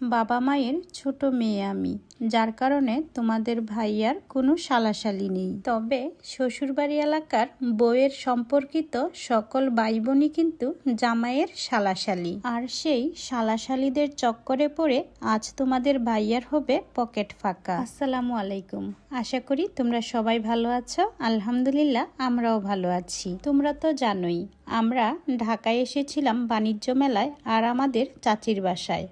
বাবা মায়ের ছোট মেয়ে আমি, যার কারণে তোমাদের ভাইয়ার কোনো শালাশালি নেই। তবে শ্বশুরবাড়ি এলাকার বউয়ের সম্পর্কিত সকল ভাই বোনই কিন্তু জামাইয়ের শালাশালি আর সেই শালাশালিদের চক্করে পড়ে আজ তোমাদের ভাইয়ার হবে পকেট ফাঁকা। আসসালামু আলাইকুম। আশা করি তোমরা সবাই ভালো আছো। আলহামদুলিল্লাহ, আমরাও ভালো আছি। তোমরা তো জানোই, আমরা ঢাকায় এসেছিলাম বাণিজ্য মেলায় আর আমাদের চাচির বাসায়।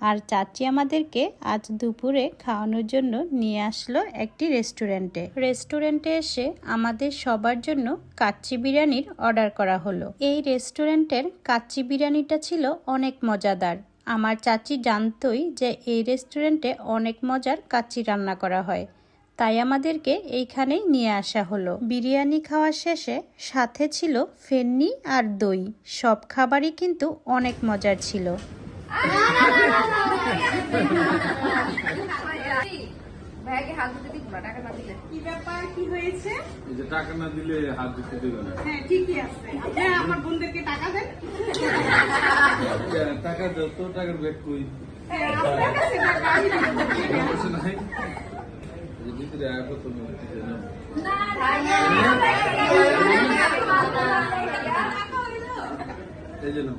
আর চাচি আমাদেরকে আজ দুপুরে খাওয়ানোর জন্য নিয়ে আসলো একটি রেস্টুরেন্টে। রেস্টুরেন্টে এসে আমাদের সবার জন্য কাচ্চি বিরিয়ানির অর্ডার করা হলো। এই রেস্টুরেন্টের কাচ্চি বিরিয়ানিটা ছিল অনেক মজাদার। আমার চাচি জানতই যে এই রেস্টুরেন্টে অনেক মজার কাচ্চি রান্না করা হয়। তাই আমাদেরকে এইখানেই নিয়ে আসা হলো। বিরিয়ানি খাওয়া শেষে সাথে ছিল ফেন্নি আর দই। সব খাবারই কিন্তু অনেক মজার ছিল। ভাইয়াকে হাত দিক না টাকা না দিলে কি ব্যাপার? কি হয়েছে? এই যে টাকা না দিলে হাত দিতে দেবে না। হ্যাঁ ঠিকই আছে। হ্যাঁ আমার বোনদেরকে টাকা দেন। টাকা দাও তো টাকার ব্যাগ কই? হ্যাঁ, আপনার কাছে দিব। নাই? ভিতরে আয়া কত না এই যে নাও।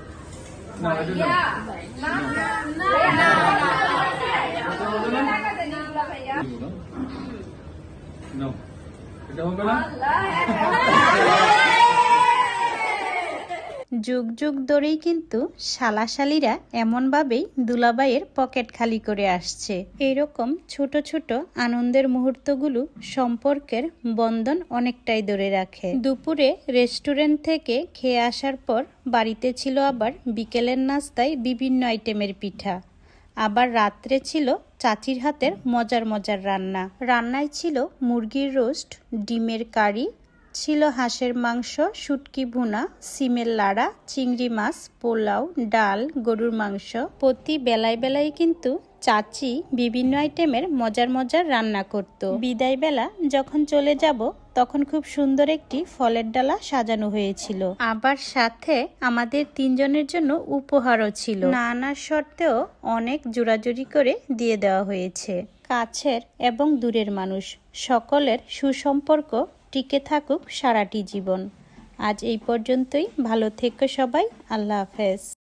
সামনে দিকে। এই যে নাও। না এই যে নাও। নাও। এটা হবে না যুগ যুগ ধরেই কিন্তু শালাশালিরা এমনভাবেই দুলাবাইয়ের পকেট খালি করে আসছে। এইরকম ছোট ছোট আনন্দের মুহূর্তগুলো সম্পর্কের বন্ধন অনেকটাই ধরে রাখে। দুপুরে রেস্টুরেন্ট থেকে খেয়ে আসার পর বাড়িতে ছিল আবার বিকেলের নাস্তায় বিভিন্ন আইটেমের পিঠা। আবার রাত্রে ছিল চাচির হাতের মজার মজার রান্না। রান্নায় ছিল মুরগির রোস্ট, ডিমের কারি ছিল হাঁসের মাংস, শুটকি ভুনা, সিমের লাড়া, চিংড়ি মাছ, পোলাও, ডাল, গরুর মাংস। প্রতি বেলায় বেলায় কিন্তু চাচি বিভিন্ন আইটেমের মজার মজার রান্না করত। বিদায় বেলা যখন চলে যাব, তখন খুব সুন্দর একটি ফলের ডালা সাজানো হয়েছিল। আবার সাথে আমাদের তিনজনের জন্য উপহারও ছিল। নানা শর্তেও অনেক জোরাজুরি করে দিয়ে দেওয়া হয়েছে। কাছের এবং দূরের মানুষ, সকলের সুসম্পর্ক টিকে থাকুক সারাটি জীবন। আজ এই পর্যন্তই। ভালো থেকো সবাই। আল্লাহ হাফেজ।